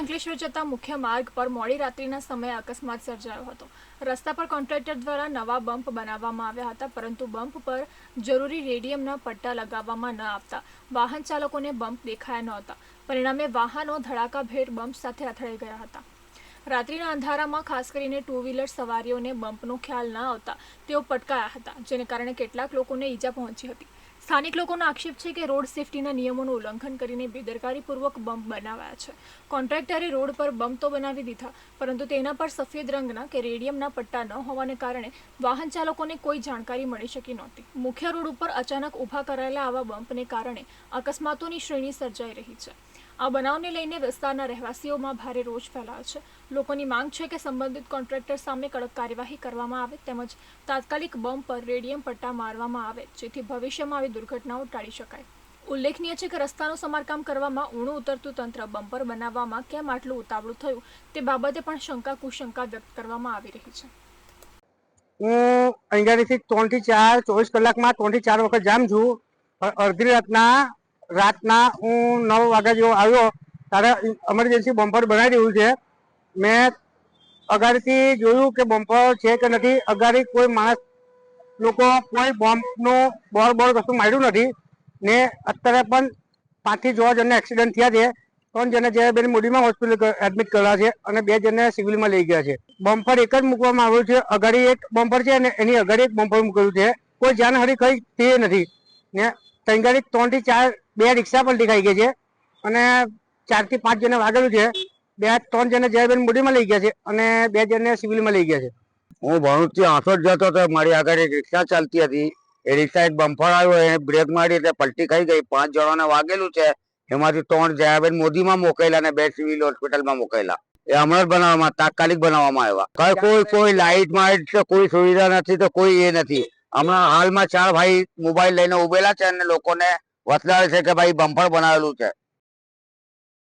અંકલેશ્વર જતા મુખ્ય માર્ગ પર મોડી રાત્રિના સમયે અકસ્માત સર્જાયો હતો. રસ્તા પર કોન્ટ્રાક્ટર દ્વારા નવા બમ્પ બનાવવામાં આવ્યા હતા, પરંતુ બમ્પ પર જરૂરી રેડિયમના પટ્ટા લગાવવામાં ન આવતા. વાહન ચાલકોને બમ્પ દેખાયા નહોતા પરિણામે વાહનો ધડાકાભેર બમ્પ સાથે અથડાઈ ગયા હતા. રાત્રિના અંધારામાં ખાસ કરીને ટુ વ્હીલર સવારીઓને બમ્પનો ખ્યાલ ન આવતા તેઓ પટકાયા હતા, જેને કારણે કેટલાક લોકોને ઈજા પહોંચી હતી. સ્થાનિક લોકોનો આક્ષેપ છે કે રોડ સેફટીના નિયમોનું ઉલ્લંઘન કરીને બેદરકારીપૂર્વક બમ્પ બનાવાયા છે. કોન્ટ્રાક્ટરે રોડ પર બમ્પ તો બનાવી દીધા, પરંતુ તેના પર સફેદ રંગના કે રેડિયમના પટ્ટા ન હોવાને કારણે વાહન ચાલકોને કોઈ જાણકારી મળી શકી નહોતી. મુખ્ય રોડ ઉપર અચાનક ઊભા કરાયેલા આવા બમ્પને કારણે અકસ્માતોની શ્રેણી સર્જાઈ રહી છે. આ બનાવને લઈને વિસ્તારના રહેવાસીઓમાં ભારે રોષ ફેલાયો છે. લોકોની માંગ છે કે સંબંધિત કોન્ટ્રાક્ટર સામે કડક કાર્યવાહી કરવામાં આવે તેમજ તાત્કાલિક બમ્પ પર રેડિયમ પટ્ટા મારવામાં આવે, જેથી ભવિષ્યમાં આવી દુર્ઘટનાઓ ટાળી શકાય. ઉલ્લેખનીય છે કે રસ્તાનું સમારકામ કરવામાં ઊણું ઉતરતું તંત્ર બમ્પર બનાવવામાં કેમ આટલું ઉતાવળું થયું તે બાબતે પણ શંકા કુશંકા વ્યક્ત કરવામાં આવી રહી છે. હું અહીંયાથી ત્રણથી ચાર ચોવીસ કલાકમાં ત્રણથી ચાર વખત જામ છું. અડધી રાતના રાતના હું નવ વાગ્યા જેવો આવ્યો, ત્યારે ઇમરજન્સી બમ્પર બનાવી રહ્યું છે. મેં અગાડીથી જોયું કે બમ્પર છે કે નથી. અગાડી કોઈ માણસ, લોકો કોઈ બોમ્બનું બોર બોર કશું માર્યું નથી. ને અત્યારે પણ પાંચથી છ જણને એક્સિડન્ટ થયા છે. ત્રણ જણને જે બેન મોડીમાં હોસ્પિટલ એડમિટ કર્યા છે અને બે જણને સિવિલમાં લઈ ગયા છે. બમ્પર એક જ મૂકવામાં આવ્યું છે. અગાડી એક બમ્પર છે અને એની અગાડી એક બમ્પર મૂકેલું છે. કોઈ જાનહારી કઈ તે નથી. ને તંગાડી ત્રણથી ચાર, બે રિક્ષા પણ દેખાઈ ગઈ છે. અને ચારથી પાંચ જણે વાગેલું છે. બે, ત્રણ જણે જયાબેન મોદીમાં લઈ ગયા છે અને બે જણને સિવિલમાં લઈ ગયા છે. હું ભરૂચથી આસોટ જતો હતો મારી આગળ એક રિક્ષા ચાલતી હતી. એ રિક્ષા એક બમ્ફર આવ્યો એ બ્રેક મારી એટલે પલટી ખાઈ ગઈ. પાંચ જણાને વાગેલું છે. એમાંથી ત્રણ જયાબેન મોદીમાં મોકલેલા અને બે સિવિલ હોસ્પિટલમાં મોકલેલા એ હમણાં જ બનાવવામાં, તાત્કાલિક બનાવવામાં આવ્યા. કોઈ કોઈ લાઇટ માઇટ કોઈ સુવિધા નથી તો કોઈ એ નથી. હમણાં હાલમાં ચાર ભાઈ મોબાઈલ લઈને ઉભેલા છે અને લોકોને વતલાવે છે કે ભાઈ બમ્પર બનાવેલું છે.